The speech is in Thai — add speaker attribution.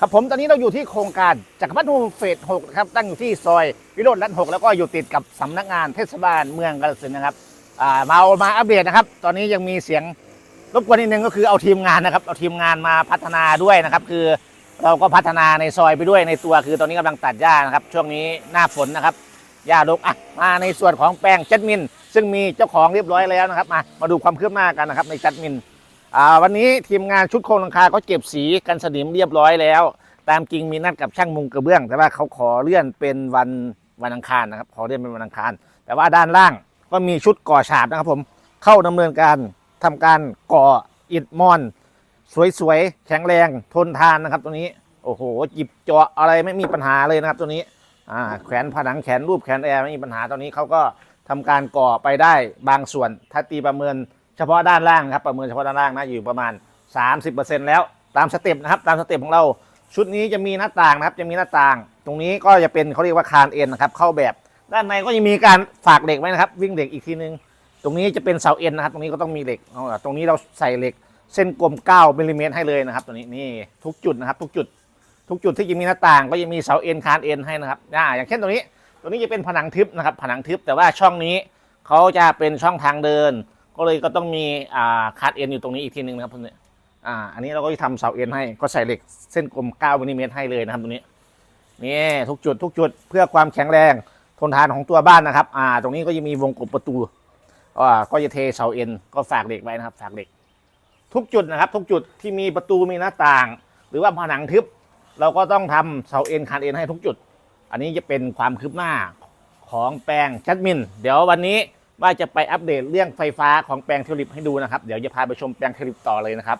Speaker 1: ครับผมตอนนี้เราอยู่ที่โครงการจักรพรรดิโฮมเฟส6นะครับตั้งอยู่ที่ซอยวิโรจน์รัตน์6แล้วก็อยู่ติดกับสำนักงานเทศบาลเมืองกาฬสินธุ์นะครับามาเอามาอัปเดตนะครับ ตอนนี้ยังมีเสียงรบกวนนิดนึงก็คือเอาทีมงานนะครับเอาทีมงานมาพัฒนาด้วยนะครับ คือเราก็พัฒนาในซอยไปด้วยในตัวคือตอนนี้กำลังตัดหญ้านะครับ ช่วงนี้หน้าฝนนะครับหญ้ารกอะมาในส่วนของแปลงจัดมิน ซึ่งมีเจ้าของเรียบร้อยแล้วนะครับ มามาดูความคืบหน้ากันนะครับในจัดมิน อ่าวันนี้ทีมงานชุดโครงหลังคาเขาเก็บสีกันสนิมเรียบร้อยแล้ว ตามจริงมีนัดกับช่างมุงกระเบื้อง แต่ว่าเขาขอเลื่อนเป็นวันวันอังคารนะครับ ขอเลื่อนเป็นวันอังคาร แต่ว่าด้านล่างก็มีชุดก่อฉาบนะครับผมเข้าดำเนินการทำการก่ออิฐมอน สวยๆแข็งแรงทนทานนะครับ ตัวนี้โอ้โหหยิบเจาะอะไรไม่มีปัญหาเลยนะครับ ตัวนี้อ่าแขวนผนังแขนรูปแขนแอร์ไม่มีปัญหาตอนนี้เขาก็ทำการก่อไปได้บางส่วนถ้าตีประเมิน เฉพาะด้านล่างนะครับประเมินเฉพาะด้านล่างนะอยู่ประมาณ 30%แล้วตามสเต็ปนะครับตามสเต็ปของเราชุดนี้จะมีหน้าต่างนะครับจะมีหน้าต่าง ตรงนี้ก็จะเป็นเขาเรียกว่าคานเอ็นนะครับเข้าแบบ ด้านในก็จะมีการฝากเหล็กไว้นะครับ วิ่งเหล็กอีกทีนึง ตรงนี้จะเป็นเสาเอ็นนะครับ ตรงนี้ก็ต้องมีเหล็กตรงนี้เราใส่เหล็กเส้นกลม9มิลลิเมตรให้เลยนะครับ ตัวนี้นี่ทุกจุดนะครับทุกจุด ทุกจุดที่จะมีหน้าต่าง ก็จะมีเสาเอ็นคานเอ็นให้นะครับอ่าอย่างเช่นตรงนี้ตรงนี้จะเป็นผนังทึบนะครับผนังทึบแต่ว่าช่องนี้เขาจะเป็นช่องทางเดิน ก็เลยก็ต้องมีอ่าคานเอ็นอยู่ตรงนี้อีกทีนึงนะครับตรงนี้อ่าอันนี้เราก็จะทำเสาเอ็นให้ก็ใส่เหล็กเส้นกลม9มิลลิเมตรให้เลยนะครับตรงนี้นี่ทุกจุดทุกจุดเพื่อความแข็งแรงทนทานของตัวบ้านนะครับอ่าตรงนี้ก็จะมีวงกบประตูอ่าก็จะเทเสาเอ็นก็ฝากเหล็กไว้นะครับฝากเหล็ก ทุกจุดนะครับ ทุกจุดที่มีประตูมีหน้าต่าง หรือว่าผนังทึบ เราก็ต้องทำเสาเอ็นคานเอ็นให้ทุกจุด อันนี้จะเป็นความคืบหน้าของแปลงชัดมิน เดี๋ยววันนี้ ว่าจะไปอัปเดตเรื่องไฟฟ้าของแปลงทิวลิปให้ดูนะครับ เดี๋ยวจะพาไปชมแปลงทิวลิปต่อเลยนะครับ